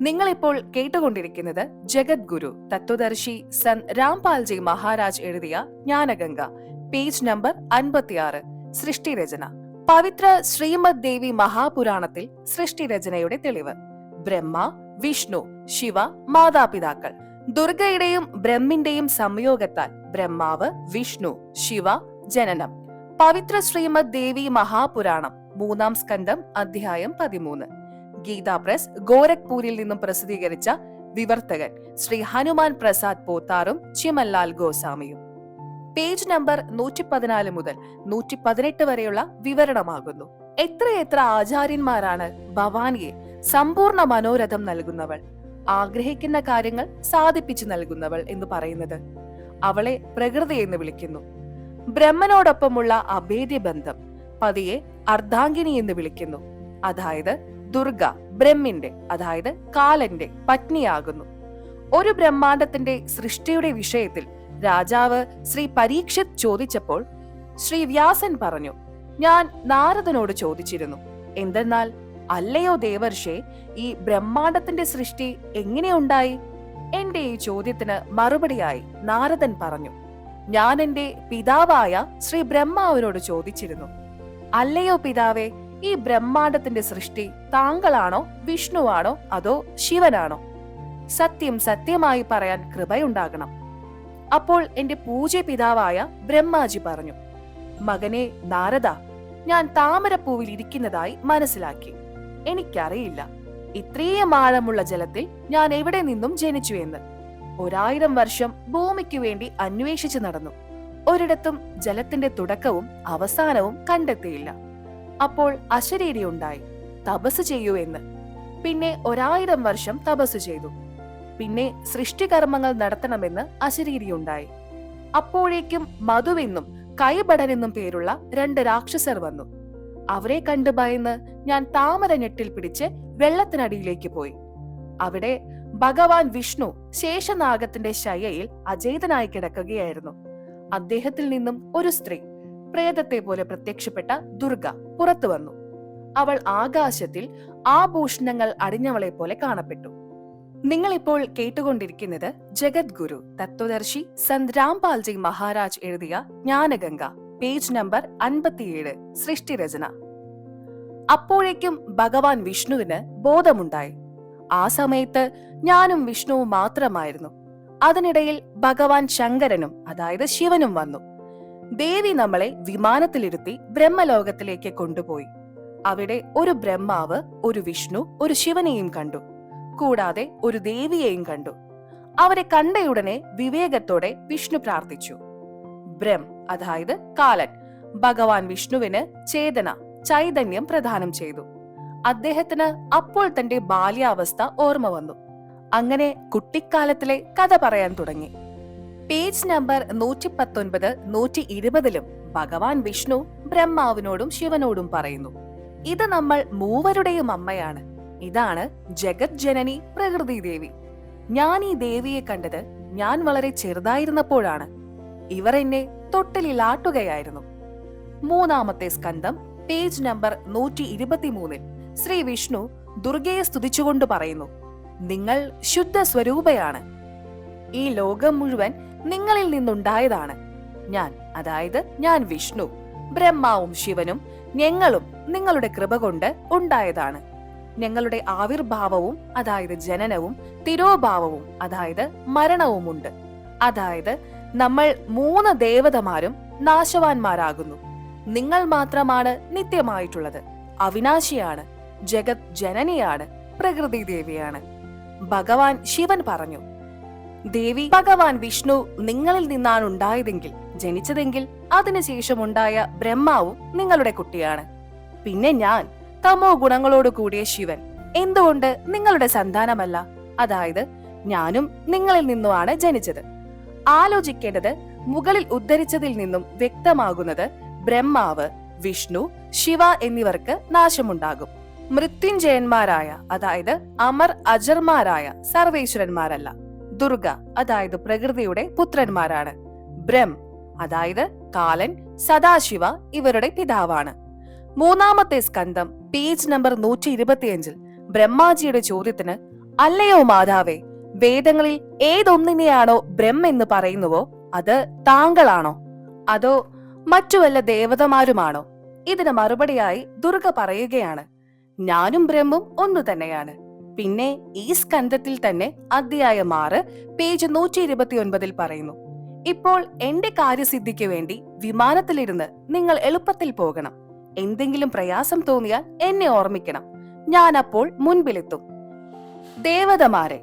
നിങ്ങൾ ഇപ്പോൾ കേട്ടുകൊണ്ടിരിക്കുന്നത് ജഗദ്ഗുരു തത്വദർശി സൻ രാംപാൽജി മഹാരാജ് എഴുതിയ ജ്ഞാനഗംഗ പേജ് നമ്പർ അൻപത്തിയാറ് സൃഷ്ടിരചന. പവിത്ര ശ്രീമദ് ദേവി മഹാപുരാണത്തിൽ സൃഷ്ടിരചനയുടെ തെളിവ്. ബ്രഹ്മ വിഷ്ണു ശിവ മാതാപിതാക്കൾ. ദുർഗയുടെയും ബ്രഹ്മിന്റെയും സംയോഗത്താൽ ബ്രഹ്മാവ് വിഷ്ണു ശിവ ജനനം. പവിത്ര ശ്രീമദ് ദേവി മഹാപുരാണം മൂന്നാം സ്കന്ധം അധ്യായം പതിമൂന്ന്. ഗീതാ പ്രസ് ഗോരഖ്പൂരിൽ നിന്നും പ്രസിദ്ധീകരിച്ച വിവർത്തകൻ ശ്രീ ഹനുമാൻ പ്രസാദ് പോത്താറും ചിമൻലാൽ ഗോസ്വാമിയും. പേജ് നമ്പർ നൂറ്റി പതിനാല് മുതൽ നൂറ്റി പതിനെട്ട് വരെയുള്ള വിവരണമാകുന്നു. എത്രയെത്ര ആചാര്യന്മാരാണ് ഭവാനിയെ സമ്പൂർണ മനോരഥം നൽകുന്നവൾ ആഗ്രഹിക്കുന്ന കാര്യങ്ങൾ സാധിപ്പിച്ചു നൽകുന്നവൾ എന്ന് പറയുന്നത് അവളെ പ്രകൃതി എന്ന് വിളിക്കുന്നു. ബ്രഹ്മനോടൊപ്പമുള്ള അഭേദ്യ ബന്ധം പതിയെ അർദ്ധാംഗിനി എന്ന് വിളിക്കുന്നു. അതായത് ദുർഗ ബ്രഹ്മിന്റെ അതായത് കാലന്റെ പത്നിയാകുന്നു. ഒരു ബ്രഹ്മാണ്ടത്തിന്റെ സൃഷ്ടിയുടെ വിഷയത്തിൽ രാജാവ് ശ്രീ പരീക്ഷിത് ചോദിച്ചപ്പോൾ ശ്രീ വ്യാസൻ പറഞ്ഞു ഞാൻ നാരദനോട് ചോദിച്ചിരുന്നു എന്തെന്നാൽ അല്ലയോ ദേവർഷെ ഈ ബ്രഹ്മാണ്ടത്തിന്റെ സൃഷ്ടി എങ്ങനെയുണ്ടായി എന്റെ ഈ ചോദ്യത്തിന് മറുപടിയായി നാരദൻ പറഞ്ഞു ഞാൻ എന്റെ പിതാവായ ശ്രീ ബ്രഹ്മാവിനോട് ചോദിച്ചിരുന്നു അല്ലയോ പിതാവേ ഈ ബ്രഹ്മാണ്ടത്തിന്റെ സൃഷ്ടി താങ്കളാണോ വിഷ്ണുവാണോ അതോ ശിവനാണോ? സത്യം സത്യമായി പറയാൻ കൃപയുണ്ടാകണം. അപ്പോൾ എന്റെ പൂജ പിതാവായ ബ്രഹ്മാജി പറഞ്ഞു മകനെ നാരദ ഞാൻ താമരപ്പൂവിൽ ഇരിക്കുന്നതായി മനസ്സിലാക്കി. എനിക്കറിയില്ല. ഇത്രയും ആഴമുള്ള ജലത്തിൽ ഞാൻ എവിടെ നിന്നും ജനിച്ചു എന്ന്. ഒരായിരം വർഷം ഭൂമിക്ക് വേണ്ടി അന്വേഷിച്ചു നടന്നു. ഒരിടത്തും ജലത്തിന്റെ തുടക്കവും അവസാനവും കണ്ടെത്തിയില്ല. അപ്പോൾ അശരീരി ഉണ്ടായി. തപസ് ചെയ്യൂ എന്ന്. പിന്നെ ഒരായിരം വർഷം തപസ് ചെയ്തു. പിന്നെ സൃഷ്ടികർമ്മങ്ങൾ നടത്തണമെന്ന് അശരീരി ഉണ്ടായി. അപ്പോഴേക്കും മധുവെന്നും കൈബടനെന്നും പേരുള്ള രണ്ട് രാക്ഷസർ വന്നു. അവരെ കണ്ടു ഭയന്ന് ഞാൻ താമര ഞെട്ടിൽ പിടിച്ച് വെള്ളത്തിനടിയിലേക്ക് പോയി. അവിടെ ഭഗവാൻ വിഷ്ണു ശേഷനാഗത്തിന്റെ ശയയിൽ അജേതനായി കിടക്കുകയായിരുന്നു. അദ്ദേഹത്തിൽ നിന്നും ഒരു സ്ത്രീ പ്രേതത്തെ പോലെ പ്രത്യക്ഷപ്പെട്ട ദുർഗ പുറത്തു വന്നു. അവൾ ആകാശത്തിൽ ആഭൂഷണങ്ങൾ അടിഞ്ഞവളെ പോലെ കാണപ്പെട്ടു. നിങ്ങളിപ്പോൾ കേട്ടുകൊണ്ടിരിക്കുന്നത് ജഗദ്ഗുരു തത്വദർശി സന്ത് രാംപാൽജി മഹാരാജ് എഴുതിയ ജ്ഞാനഗംഗ പേജ് നമ്പർ അൻപത്തിയേഴ് സൃഷ്ടിരചന. അപ്പോഴേക്കും ഭഗവാൻ വിഷ്ണുവിന് ബോധമുണ്ടായി. ആ സമയത്ത് ഞാനും വിഷ്ണുവും മാത്രമായിരുന്നു. അതിനിടയിൽ ഭഗവാൻ ശങ്കരനും അതായത് ശിവനും വന്നു. ദേവി നമ്മളെ വിമാനത്തിലിരുത്തി ബ്രഹ്മലോകത്തിലേക്ക് കൊണ്ടുപോയി. അവിടെ ഒരു ബ്രഹ്മാവ് ഒരു വിഷ്ണു ഒരു ശിവനെയും കണ്ടു. കൂടാതെ ഒരു ദേവിയെയും കണ്ടു. അവരെ കണ്ടയുടനെ വിവേകത്തോടെ വിഷ്ണു പ്രാർത്ഥിച്ചു. ബ്രഹ്മ അതായത് കാലൻ ഭഗവാൻ വിഷ്ണുവിന് ചേതന ചൈതന്യം പ്രദാനം ചെയ്തു. അദ്ദേഹത്തിന് അപ്പോൾ തന്റെ ബാല്യാവസ്ഥ ഓർമ്മ വന്നു. അങ്ങനെ കുട്ടിക്കാലത്തിലെ കഥ പറയാൻ തുടങ്ങി. പേജ് നമ്പർ നൂറ്റി പത്തൊൻപത് നൂറ്റി ഇരുപതിലും ഭഗവാൻ വിഷ്ണു ബ്രഹ്മാവിനോടും ശിവനോടും പറയുന്നു. ഇത് നമ്മൾ മൂവരുടെയും അമ്മയാണ്. ഇതാണ് ജഗത് ജനനി പ്രകൃതി ദേവി. ഞാൻ ഈ ദേവിയെ കണ്ടത് ഞാൻ വളരെ ചെറുതായിരുന്നപ്പോഴാണ്. ഇവർ എന്നെ തൊട്ടിലാട്ടുകയായിരുന്നു മൂന്നാമത്തെ സ്കന്ധം പേജ് നമ്പർ നൂറ്റി ഇരുപത്തിമൂന്നിൽ ശ്രീ വിഷ്ണു ദുർഗയെ സ്തുതിച്ചുകൊണ്ട് പറയുന്നു. നിങ്ങൾ ശുദ്ധ സ്വരൂപയാണ് ഈ ലോകം മുഴുവൻ നിങ്ങളിൽ നിന്നുണ്ടായതാണ്. ഞാൻ അതായത് ഞാൻ വിഷ്ണു ബ്രഹ്മാവും ശിവനും ഞങ്ങളും നിങ്ങളുടെ കൃപ കൊണ്ട് ഉണ്ടായതാണ്. ഞങ്ങളുടെ ആവിർഭാവവും അതായത് ജനനവും തിരോഭാവവും അതായത് മരണവുമുണ്ട്. അതായത് നമ്മൾ മൂന്ന് ദേവതമാരും നാശവാന്മാരാകുന്നു. നിങ്ങൾ മാത്രമാണ് നിത്യമായിട്ടുള്ളത്. അവിനാശിയാണ് ജഗത് ജനനിയാണ് പ്രകൃതി ദേവിയാണ്. ഭഗവാൻ ശിവൻ പറഞ്ഞു ദേവി ഭഗവാൻ വിഷ്ണു നിങ്ങളിൽ നിന്നാണ് ഉണ്ടായതെങ്കിൽ ജനിച്ചതെങ്കിൽ അതിനുശേഷം ഉണ്ടായ ബ്രഹ്മാവും നിങ്ങളുടെ കുട്ടിയാണ്. പിന്നെ ഞാൻ തമോ ഗുണങ്ങളോട് കൂടിയ ശിവൻ. എന്തുകൊണ്ട് നിങ്ങളുടെ സന്താനമല്ല? അതായത് ഞാനും നിങ്ങളിൽ നിന്നുമാണ് ജനിച്ചത്. ആലോചിക്കേണ്ടത് മുകളിൽ ഉദ്ധരിച്ചതിൽ നിന്നും വ്യക്തമാകുന്നത് ബ്രഹ്മാവ് വിഷ്ണു ശിവ എന്നിവർക്ക് നാശമുണ്ടാകും. മൃത്യുഞ്ജയന്മാരായ അതായത് അമർ അജർമാരായ സർവേശ്വരന്മാരല്ല. ദുർഗ അതായത് പ്രകൃതിയുടെ പുത്രന്മാരാണ്. ബ്രം അതായത് കാലൻ സദാശിവ ഇവരുടെ പിതാവാണ്. മൂന്നാമത്തെ സ്കന്ധം പേജ് നമ്പർ നൂറ്റി ഇരുപത്തിയഞ്ചിൽ ബ്രഹ്മാജിയുടെ ചോദ്യത്തിന് അല്ലയോ മാതാവേ വേദങ്ങളിൽ ഏതൊന്നിനെയാണോ ബ്രഹ്മ എന്ന് പറയുന്നുവോ അത് താങ്കളാണോ? അതോ മറ്റു വല്ല ദേവതമാരുമാണോ? ഇതിന് മറുപടിയായി ദുർഗ പറയുകയാണ് ഞാനും ബ്രഹ്മും ഒന്നു തന്നെയാണ് പിന്നെ ഈ സ്കന്ധത്തിൽ തന്നെ അധ്യായം ആറ് പേജ് നൂറ്റി ഇരുപത്തി ഒൻപതിൽ പറയുന്നു ഇപ്പോൾ എന്റെ കാര്യസിദ്ധിക്ക് വേണ്ടി വിമാനത്തിലിരുന്ന് നിങ്ങൾ എളുപ്പത്തിൽ പോകണം. എന്തെങ്കിലും പ്രയാസം തോന്നിയാൽ എന്നെ ഓർമ്മിക്കണം. ഞാൻ അപ്പോൾ മുൻപിലെത്തും. ദേവതമാരെ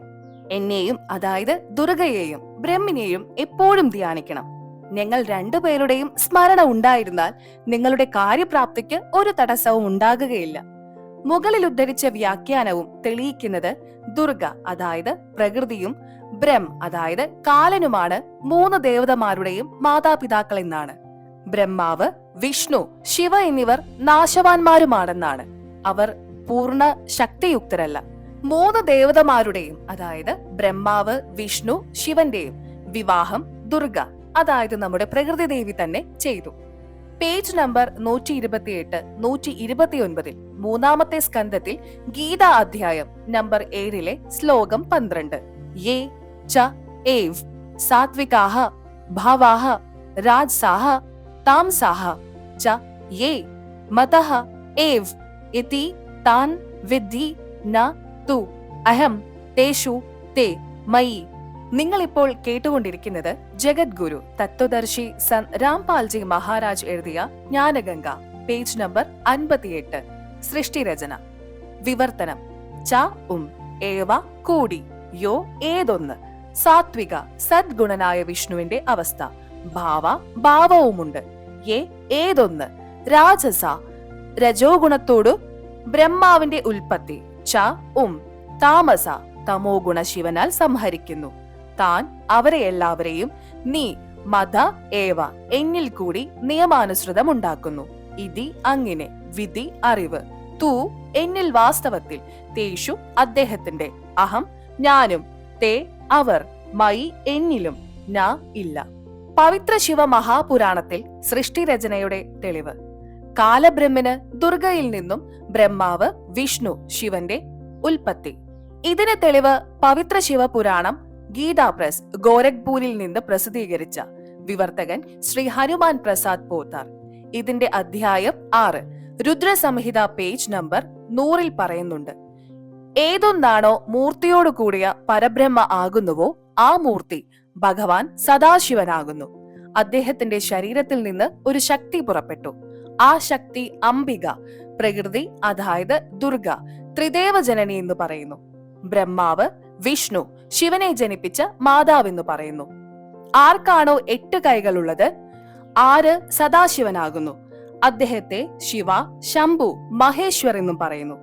എന്നെയും അതായത് ദുർഗയെയും ബ്രഹ്മിനെയും എപ്പോഴും ധ്യാനിക്കണം. ഞങ്ങൾ രണ്ടുപേരുടെയും സ്മരണ ഉണ്ടായിരുന്നാൽ നിങ്ങളുടെ കാര്യപ്രാപ്തിക്ക് ഒരു തടസ്സവും ഉണ്ടാകുകയില്ല. മുകളിൽ ഉദ്ധരിച്ച വ്യാഖ്യാനവും തെളിയിക്കുന്നത് ദുർഗ അതായത് പ്രകൃതിയും ബ്രം അതായത് കാലനുമാണ് മൂന്ന് ദേവതമാരുടെയും മാതാപിതാക്കൾ എന്നാണ്. ബ്രഹ്മാവ് വിഷ്ണു ശിവ എന്നിവർ നാശവാന്മാരുമാണെന്നാണ്. അവർ പൂർണ ശക്തിയുക്തരല്ല. മൂന്ന് ദേവതമാരുടെയും അതായത് ബ്രഹ്മാവ് വിഷ്ണു ശിവന്റെയും വിവാഹം ദുർഗ അതായത് നമ്മുടെ പ്രകൃതി ദേവി തന്നെ ചെയ്തു. പേജ് നമ്പർ നൂറ്റി ഇരുപത്തിയെട്ട് നൂറ്റി ഇരുപത്തിയൊൻപതിൽ മൂന്നാമത്തെ സ്കന്ധത്തിൽ ഗീത അധ്യായം നമ്പർ ഏഴിലെ ശ്ലോകം പന്ത്രണ്ട്. യേ ച ഏവ് സാത്വികാഹ ഭാവാഹ രാജ്സാഹ താംസാഹ ച യേ മതഃ ഏവ് ഇതി താൻ വിദ്ധി ന തു അഹം തേഷു തേ മയി നിങ്ങൾ ഇപ്പോൾ കേട്ടുകൊണ്ടിരിക്കുന്നത് ജഗദ്ഗുരു തത്വദർശി സൻ രാംപാൽജി മഹാരാജ് എഴുതിയ ജ്ഞാനഗംഗ പേജ് നമ്പർ അൻപത്തിയെട്ട് സൃഷ്ടിരചന. വിവർത്തനം. ച ഉം ഏവ കൂടി യോ ഏതൊന്ന്. സാത്വിക സദ്ഗുണനായ വിഷ്ണുവിന്റെ അവസ്ഥ. ഭാവ ഭാവവുമുണ്ട്. ഏ ഏതൊന്ന്. രാജസ രജോ ഗുണത്തോടു ബ്രഹ്മാവിന്റെ ഉൽപ്പത്തി. ച ഉം താമസ തമോ ഗുണ ശിവനാൽ സംഹരിക്കുന്നു. താൻ അവരെ എല്ലാവരെയും നീ മത ഏവ എന്നിൽ കൂടി നിയമാനുസൃതം ഉണ്ടാക്കുന്നു. ഇതി അങ്ങനെ വിധി അറിവ്. തൂ എന്നിൽ വാസ്തവത്തിൽ തേഷു അദ്ദേഹത്തിന്റെ അഹം ഞാനും തേ അവർ മൈ എന്നിലും ഞാ ഇല്ല. പവിത്ര ശിവ മഹാപുരാണത്തിൽ സൃഷ്ടിരചനയുടെ തെളിവ്. കാലബ്രഹ്മന് ദുർഗയിൽ നിന്നും ബ്രഹ്മാവ് വിഷ്ണു ശിവന്റെ ഉൽപ്പത്തി. ഇതിന് തെളിവ് പവിത്ര ശിവപുരാണം ഗീതാ പ്രസ് ഗോരഖ്പൂരിൽ നിന്ന് പ്രസിദ്ധീകരിച്ച വിവർത്തകൻ ശ്രീ ഹനുമാൻ പ്രസാദ് പോത്താർ. ഇതിന്റെ അധ്യായം ആറ്. രുദ്രസംഹിത പേജ് നമ്പർ നൂറിൽ പറയുന്നുണ്ട്. ഏതൊന്നാണോ മൂർത്തിയോട് കൂടിയ പരബ്രഹ്മ ആകുന്നുവോ ആ മൂർത്തി ഭഗവാൻ സദാശിവനാകുന്നു. അദ്ദേഹത്തിന്റെ ശരീരത്തിൽ നിന്ന് ഒരു ശക്തി പുറപ്പെട്ടു. ആ ശക്തി അംബിക പ്രകൃതി അതായത് ദുർഗ ത്രിദേവ ജനനി എന്ന് പറയുന്നു. ബ്രഹ്മാവ് വിഷ്ണു ശിവനെ ജനിപ്പിച്ച മാതാവെന്ന് പറയുന്നു. ആർക്കാണോ എട്ട് കൈകളുള്ളത് ആര് സദാശിവനാകുന്നു. അദ്ദേഹത്തെ ശിവ ശംഭു മഹേശ്വർ എന്നും പറയുന്നു.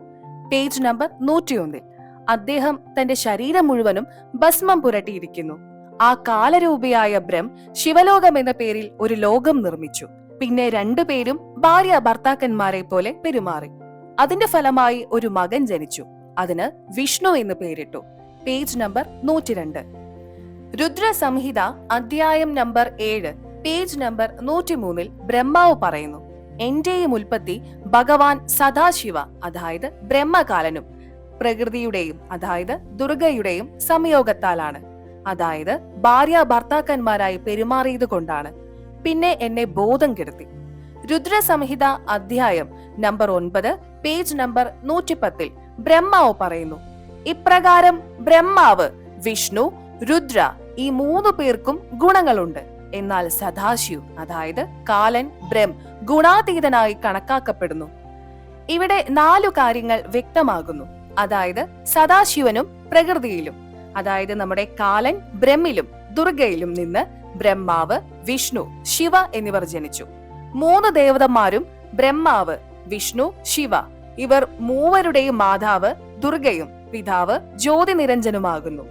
പേജ് നമ്പർ നൂറ്റിയൊന്നിൽ അദ്ദേഹം തന്റെ ശരീരം മുഴുവനും ഭസ്മം പുരട്ടിയിരിക്കുന്നു. ആ കാലരൂപിയായ ബ്രം ശിവലോകം എന്ന പേരിൽ ഒരു ലോകം നിർമ്മിച്ചു. പിന്നെ രണ്ടുപേരും ഭാര്യ ഭർത്താക്കന്മാരെ പോലെ പെരുമാറി. അതിന്റെ ഫലമായി ഒരു മകൻ ജനിച്ചു. അതിന് വിഷ്ണു എന്ന് പേരിട്ടു. പേജ് നമ്പർ നൂറ്റിരണ്ട്. രുദ്ര സംഹിത അധ്യായം നമ്പർ ഏഴ് പേജ് നമ്പർ നൂറ്റിമൂന്നിൽ ബ്രഹ്മാവ് പറയുന്നു എന്റെയും ഉൽപ്പത്തി ഭഗവാൻ സദാശിവ അതായത് ബ്രഹ്മകാലനും പ്രകൃതിയുടെയും അതായത് ദുർഗയുടെയും സംയോഗത്താലാണ്. അതായത് ഭാര്യ ഭർത്താക്കന്മാരായി പെരുമാറിയത് കൊണ്ടാണ്. പിന്നെ എന്നെ ബോധം കെടുത്തി. രുദ്രസംഹിത അധ്യായം നമ്പർ ഒൻപത് പേജ് നമ്പർ നൂറ്റിപ്പത്തിൽ ബ്രഹ്മാവ് പറയുന്നു ഇപ്രകാരം ബ്രഹ്മാവ് വിഷ്ണു രുദ്ര ഈ മൂന്ന് പേർക്കും ഗുണങ്ങളുണ്ട്. എന്നാൽ സദാശിവ് അതായത് കാലൻ ബ്രം ഗുണാതീതനായി കണക്കാക്കപ്പെടുന്നു. ഇവിടെ നാലു കാര്യങ്ങൾ വ്യക്തമാകുന്നു. അതായത് സദാശിവനും പ്രകൃതിയിലും അതായത് നമ്മുടെ കാലൻ ബ്രഹ്മിലും ദുർഗയിലും നിന്ന് ബ്രഹ്മാവ് വിഷ്ണു ശിവ എന്നിവർ ജനിച്ചു. മൂന്ന് ദേവതന്മാരും ബ്രഹ്മാവ് വിഷ്ണു ശിവ ഇവർ മൂവരുടെയും മാതാവ് ദുർഗയും. പിതാവ് ജ്യോതി നിരഞ്ജനുമാകുന്നു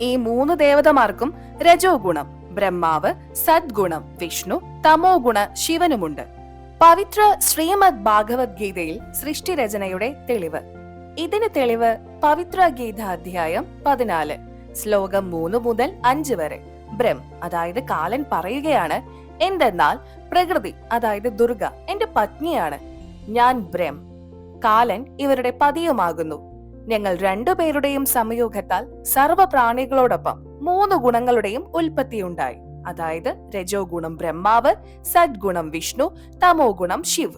ഈ മൂന്ന് ദേവതമാർക്കും രജോ ഗുണം ബ്രഹ്മാവ് സദ്ഗുണം വിഷ്ണു തമോ ഗുണ ശിവനുമുണ്ട്. പവിത്ര ശ്രീമദ് ഭാഗവത്ഗീതയിൽ സൃഷ്ടി സൃഷ്ടിരചനയുടെ തെളിവ്. ഇതിന് തെളിവ് പവിത്ര ഗീത അധ്യായം പതിനാല് ശ്ലോകം മൂന്ന് മുതൽ അഞ്ച് വരെ. ബ്രം അതായത് കാലൻ പറയുകയാണ് എന്തെന്നാൽ പ്രകൃതി അതായത് ദുർഗ എന്റെ പത്നിയാണ്. ഞാൻ ബ്രം കാലൻ ഇവരുടെ പതിയുമാകുന്നു. ഞങ്ങൾ രണ്ടുപേരുടെയും സംയോഗത്താൽ സർവ പ്രാണികളോടൊപ്പം മൂന്ന് ഗുണങ്ങളുടെയും ഉൽപ്പത്തി ഉണ്ടായി അതായത് രജോ ഗുണം ബ്രഹ്മാവ് സദ്ഗുണം വിഷ്ണു തമോ ഗുണം ശിവ്.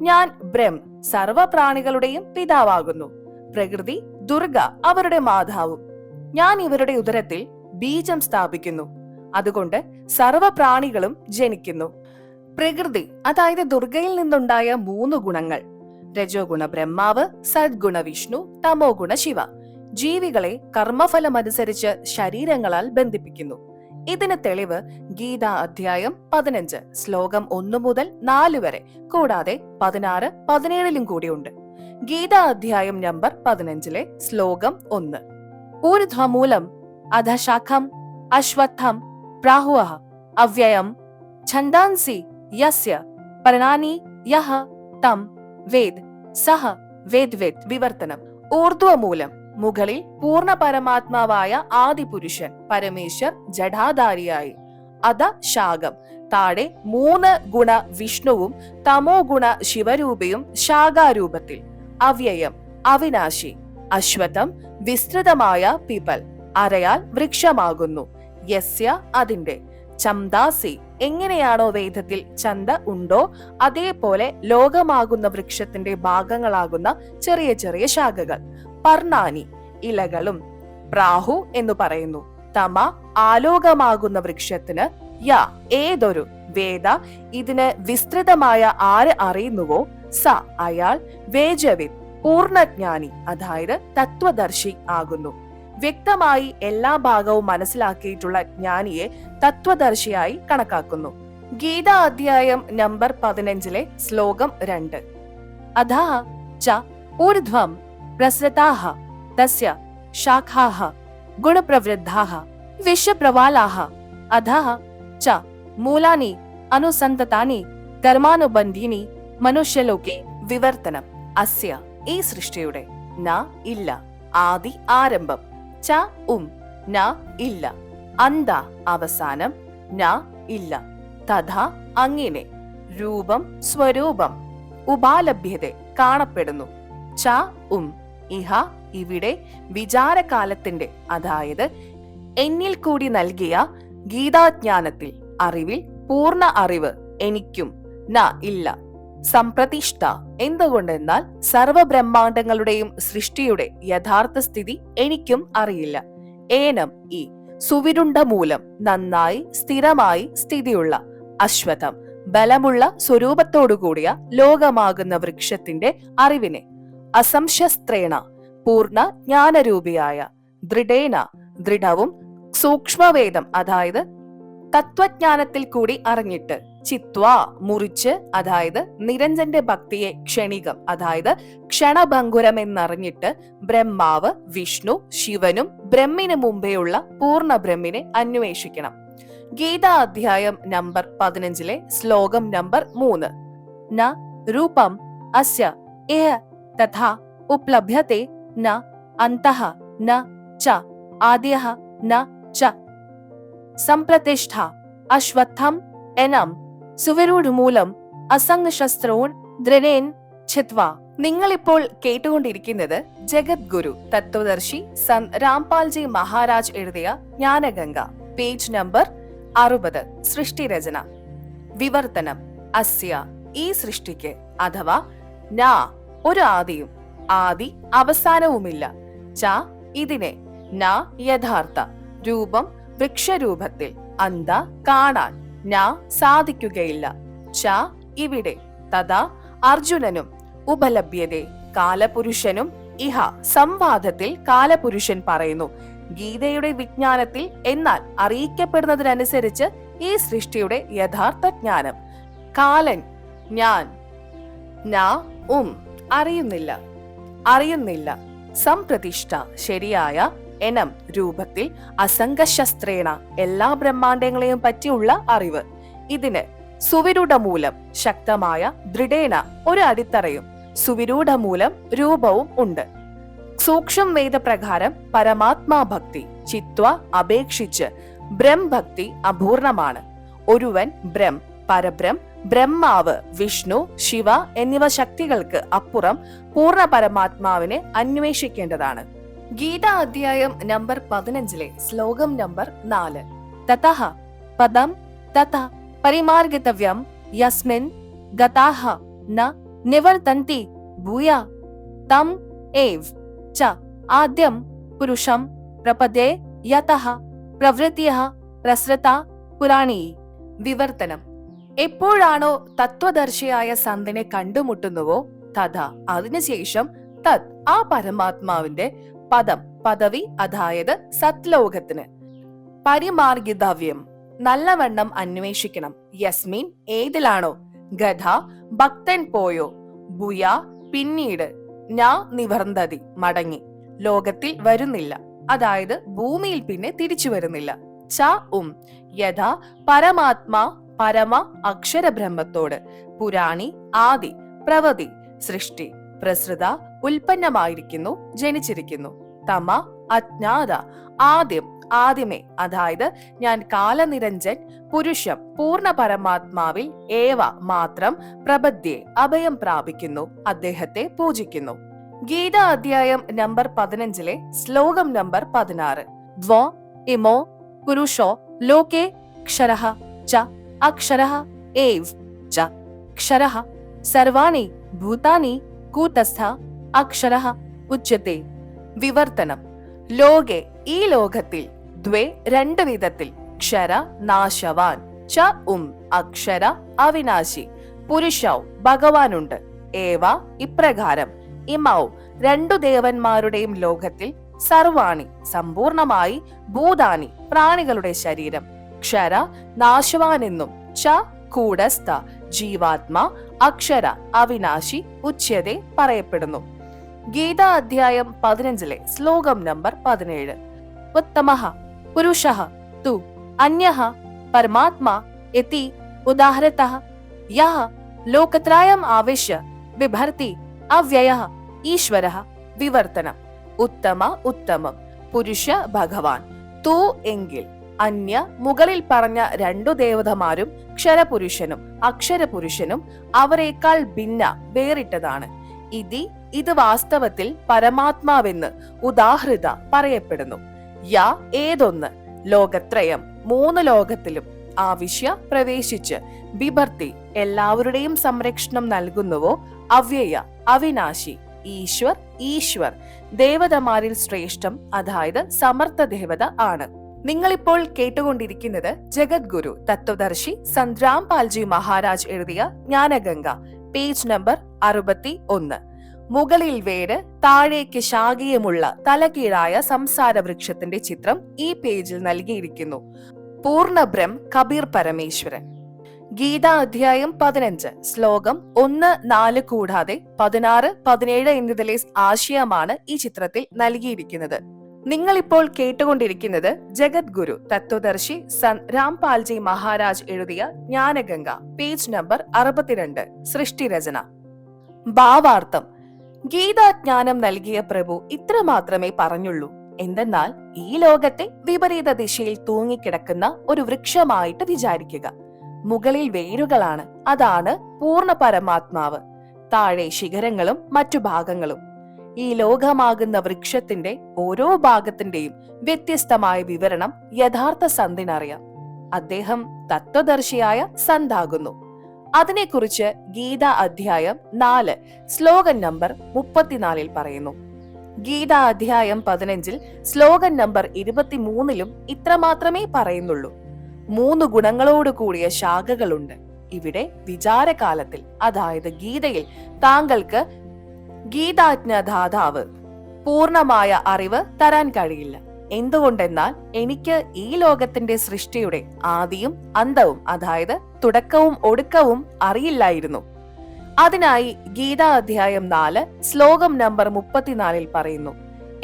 ഞാൻ ബ്രഹ്മ സർവ പ്രാണികളുടെയും പിതാവാകുന്നു. പ്രകൃതി ദുർഗ അവരുടെ മാതാവും. ഞാൻ ഇവരുടെ ഉദരത്തിൽ ബീജം സ്ഥാപിക്കുന്നു. അതുകൊണ്ട് സർവ പ്രാണികളും ജനിക്കുന്നു. പ്രകൃതി അതായത് ദുർഗയിൽ നിന്നുണ്ടായ മൂന്ന് ഗുണങ്ങൾ. രജോ ഗുണ ബ്രഹ്മാവ് സദ്ഗുണ വിഷ്ണു തമോ ഗുണ ശിവ ജീവികളെ കർമ്മഫലമനുസരിച്ച് ശരീരങ്ങളാൽ ബന്ധിപ്പിക്കുന്നു. ഇതിന് തെളിവ് ഗീത അധ്യായം പതിനഞ്ച് ശ്ലോകം ഒന്നു മുതൽ നാല് വരെ കൂടാതെ പതിനാറ് പതിനേഴിലും കൂടിയുണ്ട്. ഗീത അധ്യായം നമ്പർ പതിനഞ്ചിലെ ശ്ലോകം ഒന്ന്. ഊർധ്വമൂലം അധശാഖം അശ്വത്ഥം പ്രാഹുവ അവ്യയം ഛന്ദാൻസി യസ്യ പരണാനി യഹ തം വേദ് സഹ വേദ് വിവർത്തനം വിവർത്തനം. ഊർധ്വമൂലം. മുകളിൽ പൂർണ പരമാത്മാവായ ആദിപുരുഷൻ പരമേശ്വർ ജഡാധാരിയായി. അത ശാഖം. താഴെ മൂന്ന് ഗുണ വിഷ്ണുവും തമോ ഗുണ ശിവരൂപയും ശാഖാരൂപത്തിൽ. അവ്യയം. അവിനാശി. അശ്വതം വിസ്തൃതമായ പിപൽ അരയാൽ വൃക്ഷമാകുന്നു. യസ്യ അതിന്റെ ചന്ദാസി. എങ്ങനെയാണോ വേദത്തിൽ ചന്ത ഉണ്ടോ അതേപോലെ ലോകമാകുന്ന വൃക്ഷത്തിന്റെ ഭാഗങ്ങളാകുന്ന ചെറിയ ചെറിയ ശാഖകൾ. പർണാനി ഇലകളും പ്രാഹു എന്ന് പറയുന്നു. തമ ആലോകമാകുന്ന വൃക്ഷത്തിന് യ ഏതൊരു? വേദ ഇതിന് വിസ്തൃതമായ ആര് അറിയുന്നുവോ? സ അയാൾ വേജവിത് പൂർണജ്ഞാനി അതായത് തത്വദർശി ആകുന്നു. വ്യക്തമായി എല്ലാ ഭാഗവും മനസ്സിലാക്കിയിട്ടുള്ള ജ്ഞാനിയെ തത്വദർശിയായി കണക്കാക്കുന്നു. ഗീത അധ്യായം നമ്പർ പതിനഞ്ചിലെ ശ്ലോകം രണ്ട്. അധാ ച ഊർധ്വം പ്രസൃതാഹ തസ്യ ശാഖാഹ ഗുണപ്രവൃദ്ധാഹ വിശ്വപ്രവാലാഹ അധാ ച മൂലാനി അനുസന്തതാനി കർമാനുബന്ധിനി മനുഷ്യലോകെ വിവർത്തനം. അസ്യ ഈ സൃഷ്ടിയുടെ ന ഇല്ല. ആദി ആരംഭം. ച ഉം ന ഇല്ല. അന്ത അവസാനം ന ഇല്ല. തഥ അങ്ങനെ. രൂപം സ്വരൂപം. ഉപാലഭ്യത കാണപ്പെടുന്നു. ച ഉം ഇഹ ഇവിടെ വിചാരകാലത്തിന്റെ അതായത് എന്നിൽ കൂടി നൽകിയ ഗീതാജ്ഞാനത്തിൽ അറിവിൽ പൂർണ അറിവ് എനിക്കും ന ഇല്ല. സംപ്രതിഷ്ഠ. എന്തുകൊണ്ടെന്നാൽ സർവബ്രഹ്മാണ്ടങ്ങളുടെയും സൃഷ്ടിയുടെ യഥാർത്ഥ സ്ഥിതി എനിക്കും അറിയില്ല. ഏനം ഈ സുവിരുണ്ട മൂലം നന്നായി സ്ഥിരമായി സ്ഥിതിയുള്ള അശ്വതം ബലമുള്ള സ്വരൂപത്തോടുകൂടിയ ലോകമാകുന്ന വൃക്ഷത്തിന്റെ അറിവിനെ. അസംശസ്ത്രേണ പൂർണ ജ്ഞാനരൂപിയായ ദൃഢേന ദൃഢവും സൂക്ഷ്മവേദം അതായത് തത്വജ്ഞാനത്തിൽ കൂടി അറിഞ്ഞിട്ട് ചിത്വ മുറിച്ച് അതായത് നിരഞ്ജന്റെ ഭക്തിയെ ക്ഷണികം അതായത് ക്ഷണഭങ്കുരം എന്നറിഞ്ഞിട്ട് ബ്രഹ്മാവ് വിഷ്ണു ശിവനും ബ്രഹ്മിന് മുമ്പേയുള്ള പൂർണ ബ്രഹ്മിനെ അന്വേഷിക്കണം. ഗീത അധ്യായം നമ്പർ പതിനഞ്ചിലെ ശ്ലോകം നമ്പർ മൂന്ന്. ന രൂപം അസ്യ ഏഹ തഥാ ഉപലഭ്യത്തെ ന അന്തഃ ന ച ആദ്യ ന ച. സംപ്രതിഷ്ഠ അശ്വത്ഥം എനം സുവരൂഢമൂലം അസംഗശസ്ത്രൂൺ ദ്രനേൻ ഛിത്വ. നിങ്ങളിപ്പോൾ കേട്ടുകൊണ്ടിരിക്കുന്നത് ജഗദ്ഗുരു തത്വദർശി സന്ത് രാംപാൽജി മഹാരാജ് എഴുതിയ ജ്ഞാനഗംഗ. പേജ് നമ്പർ അറുപത്. സൃഷ്ടിരചന. വിവർത്തനം. അസ്യ. ഈ സൃഷ്ടിക്ക് അഥവാ നാ. ഒരു ആദിയും. ആദി അവസാനവുമില്ല. ച. ഇതിനെ ന യഥാർത്ഥ രൂപം വൃക്ഷരൂപത്തിൽ അന്ത കാണാൻ. ന സാധിക്കുകയില്ല. ച ഇവിടെ. തഥാ അർജുനനും ഉപലഭ്യതേ. കാലപുരുഷനും ഇഹ സംവാദത്തിൽ കാലപുരുഷൻ പറയുന്നു. ഗീതയുടെ വിജ്ഞാനത്തിൽ എന്നാൽ അറിയിക്കപ്പെടുന്നതിനനുസരിച്ച് ഈ സൃഷ്ടിയുടെ യഥാർത്ഥ ജ്ഞാനം. കാലൻ ഞാൻ നാ ഉം അറിയുന്നില്ല. അറിയുന്നില്ല. സംപ്രതിഷ്ഠ ശരിയായ എനം രൂപത്തിൽ അസംഗശസ്ത്രേണ എല്ലാ ബ്രഹ്മാണ്ടങ്ങളെയും പറ്റിയുള്ള അറിവ്. ഇതിന് സുവിരൂഢ മൂലം ശക്തമായ ദൃഢേന ഒരു അടിത്തറയും സുവിരൂഢ മൂലം രൂപവും ഉണ്ട്. സൂക്ഷ്മ വേദപ്രകാരം പരമാത്മാ ഭക്തി ചിത്വ അപേക്ഷിച്ച് ബ്രംഭക്തി അപൂർണമാണ്. ഒരുവൻ ബ്രം പരബ്രം ബ്രഹ്മാവ് വിഷ്ണു ശിവ എന്നിവ ശക്തികൾക്ക് അപ്പുറം പൂർണ പരമാത്മാവിനെ അന്വേഷിക്കേണ്ടതാണ്. ഗീത അധ്യായം നമ്പർ പതിനഞ്ചിലെ ശ്ലോകം നമ്പർ നാല്. തതഹ പദം തഥ പരിമാർഗിതവ്യം യസ്മിൻ ഗതാഹ ന നിവർത്തന്തി ഭൂയ തം ഏവ് ച ആദ്യം പുരുഷം പ്രപദേ യതഃ പ്രവൃത്തിയ പ്രസൃത പുരാണി വിവർത്തനം. എപ്പോഴാണോ തത്വദർശിയായ സന്തനെ കണ്ടുമുട്ടുന്നുവോ തഥ അതിനുശേഷം തത് ആ പരമാത്മാവിന്റെ പദം പദവി അതായത് സത്ലോകത്തിന്. പരിമാർഗിതവ്യം. നല്ലവണ്ണം അന്വേഷിക്കണം. യസ്മീൻ ഏതിലാണോ? ഗധ ഭക്തൻ പോയോ? ബുയ പിന്നീട്. ഞാ നിവർന്തതി മടങ്ങി. ലോകത്തിൽ വരുന്നില്ല. അതായത് ഭൂമിയിൽ പിന്നെ തിരിച്ചു വരുന്നില്ല. ച ഉം. യഥാ പരമാത്മാ പരമ അക്ഷരബ്രഹ്മത്തോട്. പുരാണി ആദി പ്രവതി സൃഷ്ടി പ്രസൃത ഉൽപ്പന്നമായിരിക്കുന്നു ജനിച്ചിരിക്കുന്നു. തമ അജ്ഞാത ആദ്യം ആദ്യമേ അതായത് ഞാൻ കാലനിരഞ്ജൻ പുരുഷം പൂർണ പരമാത്മാവിൽ ഏവ മാത്രം പ്രബദ്ധ്യെ അഭയം പ്രാപിക്കുന്നു അദ്ദേഹത്തെ പൂജിക്കുന്നു. ഗീത അധ്യായം നമ്പർ പതിനഞ്ചിലെ ശ്ലോകം നമ്പർ പതിനാറ്. ദ്വോ ഇമോ പുരുഷോ ലോകേ ക്ഷര ച അക്ഷര ഏവ് ച ക്ഷര സർവാണി ഭൂതാനി കൂതസ്ഥ അക്ഷരഃ ഉച്ചത്തെ. വിവർത്തനം. ലോകെ ഈ ലോകത്തിൽ ദ്വേ രണ്ട് വിധത്തിൽ. ക്ഷര നാശവാൻ. ച ഉം. അക്ഷര അവിനാശി. പുരുഷൗ ഭഗവാനുണ്ട്. ഏവ ഇപ്രകാരം. ഇമൗ രണ്ടു ദേവന്മാരുടെയും ലോകത്തിൽ സർവാണി. സമ്പൂർണമായി ഭൂതാനി പ്രാണികളുടെ ശരീരം. ക്ഷര നാശവാനെന്നും ച കൂടസ്ഥ. ജീവാത്മ അക്ഷര അവിനാശി ഉച്ചതെ പറയപ്പെടുന്നു. ഗീത അധ്യായം പതിനഞ്ചിലെ ശ്ലോകം നമ്പർ പതിനേഴ്. ഉത്തമഃ പുരുഷ തു അന്യഃ പരമാത്മാ ഇതി ഉദാഹരത യഹ ലോകത്രയം ആവശ്യ വിഭർത്തി അവ്യയ ഈശ്വര വിവർത്തനം. ഉത്തമ ഉത്തമം. പുരുഷ ഭഗവാൻ. തു എങ്കിൽ അന്യ മുകളിൽ പറഞ്ഞ രണ്ടു ദേവതമാരും ക്ഷരപുരുഷനും അക്ഷരപുരുഷനും അവരെക്കാൾ ഭിന്ന വേറിട്ടതാണ്. ഇതി ഇത് വാസ്തവത്തിൽ പരമാത്മാവെന്ന് ഉദാഹൃത പറയപ്പെടുന്നു. യാ ഏതൊന്ന്? ലോകത്രയം. മൂന്ന് ലോകത്തിലും ആവശ്യ പ്രവേശിച്ച് ബിഭർത്തി എല്ലാവരുടെയും സംരക്ഷണം നൽകുന്നുവോ? അവ്യയ അവിനാശി ഈശ്വർ ഈശ്വർ. ദേവതമാരിൽ ശ്രേഷ്ഠം അതായത് സമർത്ഥ ദേവത ആണ്. നിങ്ങളിപ്പോൾ കേട്ടുകൊണ്ടിരിക്കുന്നത് ജഗദ്ഗുരു തത്വദർശി സന്ദ്രാം പാൽജി മഹാരാജ് എഴുതിയ ജ്ഞാനഗംഗ പേജ് നമ്പർ അറുപത്തി ഒന്ന്. മുകളിൽ വേര് താഴേക്ക് ശാഖീയമുള്ള തലകീഴായ സംസാര വൃക്ഷത്തിന്റെ ചിത്രം ഈ പേജിൽ നൽകിയിരിക്കുന്നു. പൂർണബ്രം കബീർ പരമേശ്വരൻ. ഗീതാ അധ്യായം പതിനഞ്ച്. ശ്ലോകം ഒന്ന് നാല് കൂടാതെ പതിനാറ് പതിനേഴ് എന്നതിലെ ആശയമാണ് ഈ ചിത്രത്തിൽ നൽകിയിരിക്കുന്നത്. നിങ്ങളിപ്പോൾ കേട്ടുകൊണ്ടിരിക്കുന്നത് ജഗദ്ഗുരു തത്വദർശി സൻ രാംപാൽജി മഹാരാജ് എഴുതിയ ജ്ഞാനഗംഗ പേജ് നമ്പർ അറുപത്തിരണ്ട് സൃഷ്ടിരചന. ഭാവാർത്ഥം ഗീതാജ്ഞാനം നൽകിയ പ്രഭു ഇത്ര മാത്രമേ പറഞ്ഞുള്ളൂ. എന്തെന്നാൽ ഈ ലോകത്തെ വിപരീത ദിശയിൽ തൂങ്ങിക്കിടക്കുന്ന ഒരു വൃക്ഷമായിട്ട് വിചാരിക്കുക. മുകളിൽ വേരുകളാണ്. അതാണ് പൂർണ പരമാത്മാവ്. താഴെ ശിഖരങ്ങളും മറ്റു ഭാഗങ്ങളും. ഈ ലോകമാകുന്ന വൃക്ഷത്തിന്റെ ഓരോ ഭാഗത്തിന്റെയും വ്യത്യസ്തമായ വിവരണം യഥാർത്ഥ സന്തിനറിയാം അദ്ദേഹം തത്വദർശിയായ സന്താകുന്നു. അതിനെക്കുറിച്ച് ഗീത അധ്യായം നാല് ശ്ലോകൻ നമ്പർ മുപ്പത്തിനാലിൽ പറയുന്നു. ഗീത അധ്യായം പതിനഞ്ചിൽ ശ്ലോകൻ നമ്പർ ഇരുപത്തിമൂന്നിലും ഇത്രമാത്രമേ പറയുന്നുള്ളൂ. മൂന്ന് ഗുണങ്ങളോട് കൂടിയ ശാഖകളുണ്ട്. ഇവിടെ വിചാരകാലത്തിൽ അതായത് ഗീതയിൽ താങ്കൾക്ക് ഗീതാജ്ഞദാതാവ് പൂർണമായ അറിവ് തരാൻ കഴിയില്ല. എന്തുകൊണ്ടെന്നാൽ എനിക്ക് ഈ ലോകത്തിന്റെ സൃഷ്ടിയുടെ ആദിയും അന്തവും അതായത് തുടക്കവും ഒടുക്കവും അറിയില്ലായിരുന്നു. അതിനായി ഗീതാ അധ്യായം നാല് ശ്ലോകം നമ്പർ മുപ്പത്തിനാലിൽ പറയുന്നു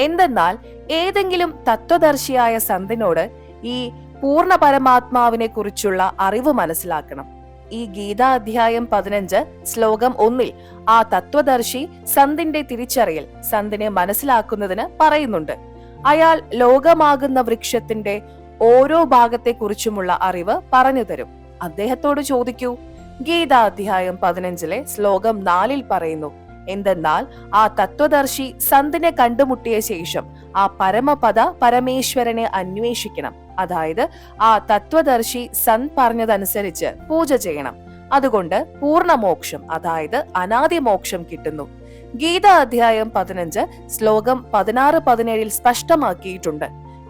എന്തെന്നാൽ ഏതെങ്കിലും തത്വദർശിയായ സന്തിനോട് ഈ പൂർണ പരമാത്മാവിനെ കുറിച്ചുള്ള അറിവ് മനസ്സിലാക്കണം. ഈ ഗീതാ അധ്യായം പതിനഞ്ച് ശ്ലോകം ഒന്നിൽ ആ തത്വദർശി സന്തിന്റെ തിരിച്ചറിയൽ സന്തിനെ മനസ്സിലാക്കുന്നതിന് പറയുന്നുണ്ട്. അയാൾ ലോകമാകുന്ന വൃക്ഷത്തിന്റെ ഓരോ ഭാഗത്തെക്കുറിച്ചുമുള്ള അറിവ് പറഞ്ഞു തരും. അദ്ദേഹത്തോട് ചോദിക്കൂ ഗീത അധ്യായം പതിനഞ്ചിലെ ശ്ലോകം നാലിൽ പറയുന്നു എന്തെന്നാൽ ആ തത്വദർശി സന്തിനെ കണ്ടുമുട്ടിയ ശേഷം ആ പരമപദ പരമേശ്വരനെ അന്വേഷിക്കണം. അതായത് ആ തത്വദർശി സന്ത് പറഞ്ഞതനുസരിച്ച് പൂജ ചെയ്യണം. അതുകൊണ്ട് പൂർണമോക്ഷം അതായത് അനാദി മോക്ഷം കിട്ടുന്നു. ഗീത അധ്യായം പതിനഞ്ച് ശ്ലോകം പതിനാറ് പതിനേഴിൽ സ്പഷ്ടമാക്കിയിട്ടുണ്ട്.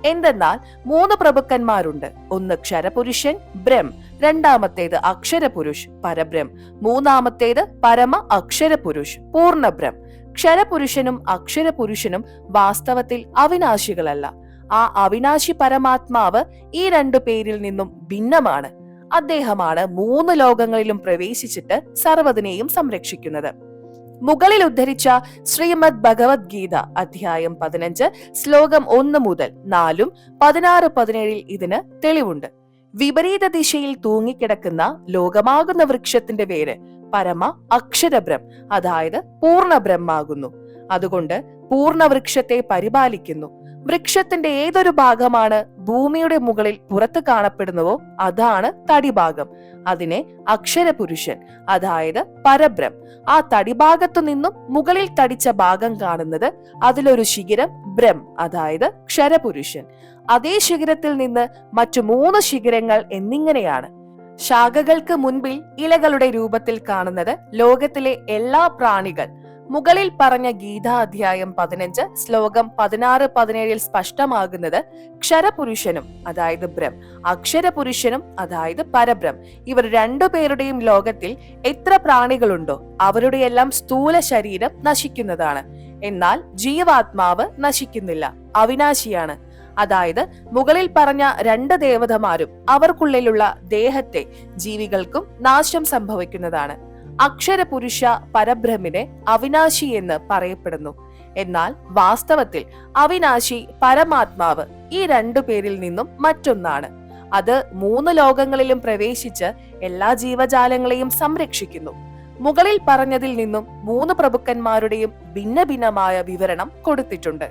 എന്തെന്നാൽ മൂന്ന് പ്രഭുക്കന്മാരുണ്ട്. ഒന്ന് ക്ഷരപുരുഷൻ ബ്രം രണ്ടാമത്തേത് അക്ഷരപുരുഷ് പരബ്രം മൂന്നാമത്തേത് പരമ അക്ഷരപുരുഷ് പൂർണബ്രം ക്ഷരപുരുഷനും അക്ഷരപുരുഷനും വാസ്തവത്തിൽ അവിനാശികളല്ല. ആ അവിനാശി പരമാത്മാവ് ഈ രണ്ടു പേരിൽ നിന്നും ഭിന്നമാണ്. അദ്ദേഹമാണ് മൂന്ന് ലോകങ്ങളിലും പ്രവേശിച്ചിട്ട് സർവതിനെയും സംരക്ഷിക്കുന്നത്. മുകളിൽ ഉദ്ധരിച്ച ശ്രീമദ് ഭഗവത്ഗീത അധ്യായം പതിനഞ്ച് ശ്ലോകം ഒന്ന് മുതൽ നാലും പതിനാറ് പതിനേഴിൽ ഇതിന് തെളിവുണ്ട്. വിപരീത ദിശയിൽ തൂങ്ങിക്കിടക്കുന്ന ലോകമാകുന്ന വൃക്ഷത്തിന്റെ പേര് പരമ അക്ഷരബ്രം അതായത് പൂർണ പൂർണബ്രഹ്മാകുന്നു. അതുകൊണ്ട് പൂർണവൃക്ഷത്തെ പരിപാലിക്കുന്നു. വൃക്ഷത്തിന്റെ ഏതൊരു ഭാഗമാണ് ഭൂമിയുടെ മുകളിൽ പുറത്ത് കാണപ്പെടുന്നുവോ അതാണ് തടിഭാഗം. അതിനെ അക്ഷരപുരുഷൻ അതായത് പരബ്രം. ആ തടിഭാഗത്തു നിന്നും മുകളിൽ തടിച്ച ഭാഗം കാണുന്നത് അതിലൊരു ശിഖിരം ബ്രം അതായത് ക്ഷരപുരുഷൻ. അതേ ശിഖിരത്തിൽ നിന്ന് മറ്റു മൂന്ന് ശിഖിരങ്ങൾ എന്നിങ്ങനെയാണ്. ശാഖകൾക്ക് മുൻപിൽ ഇലകളുടെ രൂപത്തിൽ കാണുന്നത് ലോകത്തിലെ എല്ലാ പ്രാണികൾ. മുകളിൽ പറഞ്ഞ ഗീതാധ്യായം പതിനഞ്ച് ശ്ലോകം പതിനാറ് പതിനേഴിൽ സ്പഷ്ടമാകുന്നത് ക്ഷരപുരുഷനും അതായത് ബ്രം. അക്ഷരപുരുഷനും അതായത് പരബ്രം. ഇവർ രണ്ടുപേരുടെയും ലോകത്തിൽ എത്ര പ്രാണികളുണ്ടോ അവരുടെയെല്ലാം സ്ഥൂല ശരീരം നശിക്കുന്നതാണ്. എന്നാൽ ജീവാത്മാവ് നശിക്കുന്നില്ല അവിനാശിയാണ്. അതായത് മുകളിൽ പറഞ്ഞ രണ്ട് ദേവതമാരും അവർക്കുള്ളിലുള്ള ദേഹത്തെ ജീവികൾക്കും നാശം സംഭവിക്കുന്നതാണ്. അക്ഷരപുരുഷ പരബ്രഹ്മിനെ അവിനാശി എന്ന് പറയപ്പെടുന്നു. എന്നാൽ വാസ്തവത്തിൽ അവിനാശി പരമാത്മാവ് ഈ രണ്ടു പേരിൽ നിന്നും മറ്റൊന്നാണ്. അത് മൂന്ന് ലോകങ്ങളിലും പ്രവേശിച്ച് എല്ലാ ജീവജാലങ്ങളെയും സംരക്ഷിക്കുന്നു. മുകളിൽ പറഞ്ഞതിൽ നിന്നും മൂന്ന് പ്രഭുക്കന്മാരുടെയും ഭിന്ന ഭിന്നമായ വിവരണം കൊടുത്തിട്ടുണ്ട്.